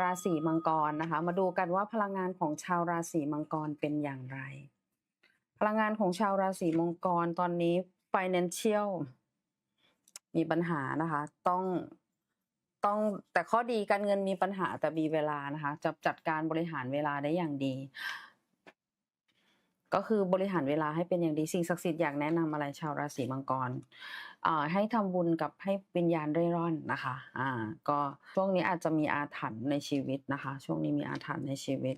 ราศีมังกรนะคะ มาดูกันว่าพลังงานของชาวราศีมังกรเป็นอย่างไร พลังงานของชาวราศีมังกรตอนนี้ financial มีปัญหานะคะ ต้องต้องแต่ข้อดีการเงินมีปัญหาแต่มีเวลานะคะจะจัดการบริหารเวลาได้อย่างดี ก็คือบริหารเวลาให้เป็นอย่างดีสิ่งศักดิ์สิทธิ์อยากแนะนำอะไรชาวราศีมังกรอ่าให้ทำบุญกับให้วิญญาณเร่ร่อนนะคะอ่าก็ช่วงนี้อาจจะมีอาถรรพ์ในชีวิตนะคะ ช่วงนี้มีอาถรรพ์ในชีวิต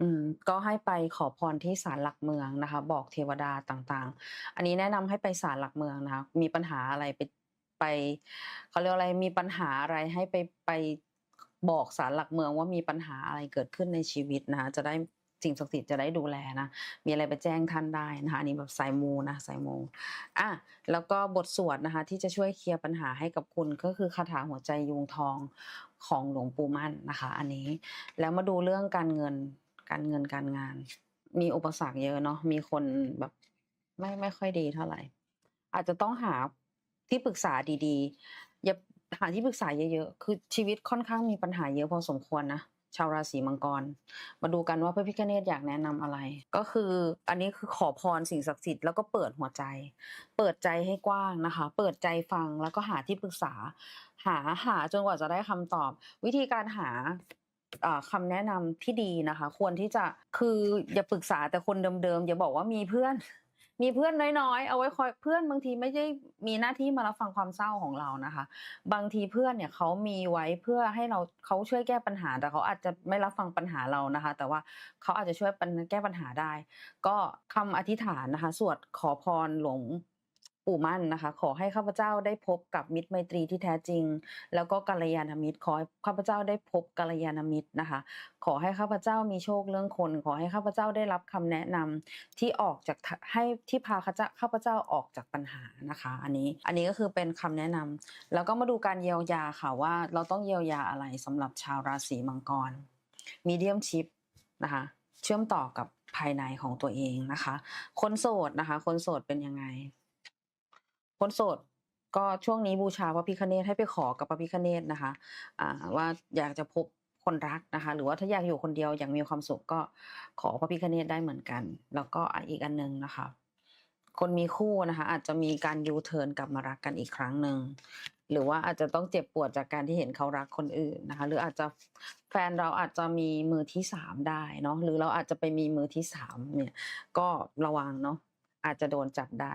อืมก็ให้ไปขอพรที่ศาลหลักเมืองนะคะ บอกเทวดาต่างๆ อันนี้แนะนำให้ไปศาลหลักเมืองนะคะมีปัญหาอะไรไปไปเขาเรียกอะไรมีปัญหาอะไรให้ไปไปบอกศาลหลักเมืองว่ามีปัญหาอะไรเกิดขึ้นในชีวิตนะคะจะได้ สิ่งศักดิ์สิทธิ์จะได้ดูแลนะ มีอะไรไปแจ้งท่านได้นะคะอันนี้แบบสายมูนะสายมูอะแล้วก็บทสวดนะคะ ที่จะช่วยเคลียร์ปัญหาให้กับคุณก็คือคาถาหัวใจยุงทองของหลวงปู่มั่นนะคะ อันนี้แล้วมาดูเรื่องการเงินการเงินการงาน มีอุปสรรคเยอะเนาะมีคนแบบไม่ไม่ค่อยดีเท่าไหร่ อาจจะต้องหาที่ปรึกษาดีๆอย่าหาที่ปรึกษาเยอะๆคือชีวิตค่อนข้างมีปัญหาเยอะพอสมควรนะ ชาวราศีมังกร มาดูกันว่าพระพิฆเนศอยากแนะนำอะไร ก็คืออันนี้คือขอพรสิ่งศักดิ์สิทธิ์แล้วก็เปิดหัวใจ เปิดใจให้กว้างนะคะ เปิดใจฟังแล้วก็หาที่ปรึกษา หาหาจนกว่าจะได้คำตอบ วิธีการหาเอ่อคำแนะนำที่ดีนะคะ ควรที่จะคืออย่าปรึกษาแต่คนเดิมๆอย่าบอกว่ามีเพื่อน มีเพื่อนน้อยๆ เอาไว้คอยเพื่อนบางทีไม่ได้มีหน้าที่มารับฟังความเศร้าของเรานะคะ บางทีเพื่อนเนี่ยเขามีไว้เพื่อให้เราเขาช่วยแก้ปัญหา แต่เขาอาจจะไม่รับฟังปัญหาเรานะคะ แต่ว่าเขาอาจจะช่วยแก้ปัญหาได้ ก็คำอธิษฐานนะคะ สวดขอพรหลวง ปู่มั่นนะคะ ขอให้ข้าพเจ้าได้พบกับมิตรไมตรีที่แท้จริง แล้วก็กัลยาณมิตรขอให้ข้าพเจ้าได้พบกัลยาณมิตรนะคะ ขอให้ข้าพเจ้ามีโชคเรื่องคน ขอให้ข้าพเจ้าได้รับคำแนะนำที่ออกจากให้ที่พาข้าพเจ้าข้าพเจ้าออกจากปัญหานะคะ อันนี้อันนี้ก็คือเป็นคำแนะนำแล้วก็มาดูการเยียวยาค่ะว่าเราต้องเยียวยาอะไรสำหรับชาวราศีมังกรมีเดียมชิปนะคะเชื่อมต่อกับภายในของตัวเองนะคะ คนโสดนะคะ คนโสดเป็นยังไง คนโสดก็ช่วงนี้บูชาพระพิฆเนศให้ไปขอกับพระพิฆเนศนะคะว่าอยากจะพบคนรักนะคะ หรือว่าถ้าอยากอยู่คนเดียวอย่างมีความสุขก็ขอพระพิฆเนศได้เหมือนกัน แล้วก็อีกอันหนึงนะคะ คนมีคู่นะคะ อาจจะมีการยูเทิร์นกลับมารักกันอีกครั้งหนึ่งหรือว่าอาจจะต้องเจ็บปวดจากการที่เห็นเขารักคนอื่นนะคะ หรืออาจจะแฟนเราอาจจะมีมือที่สามได้เนาะหรือเราอาจจะไปมีมือที่สามเนี่ยก็ระวังเนาะอาจจะโดนจับได้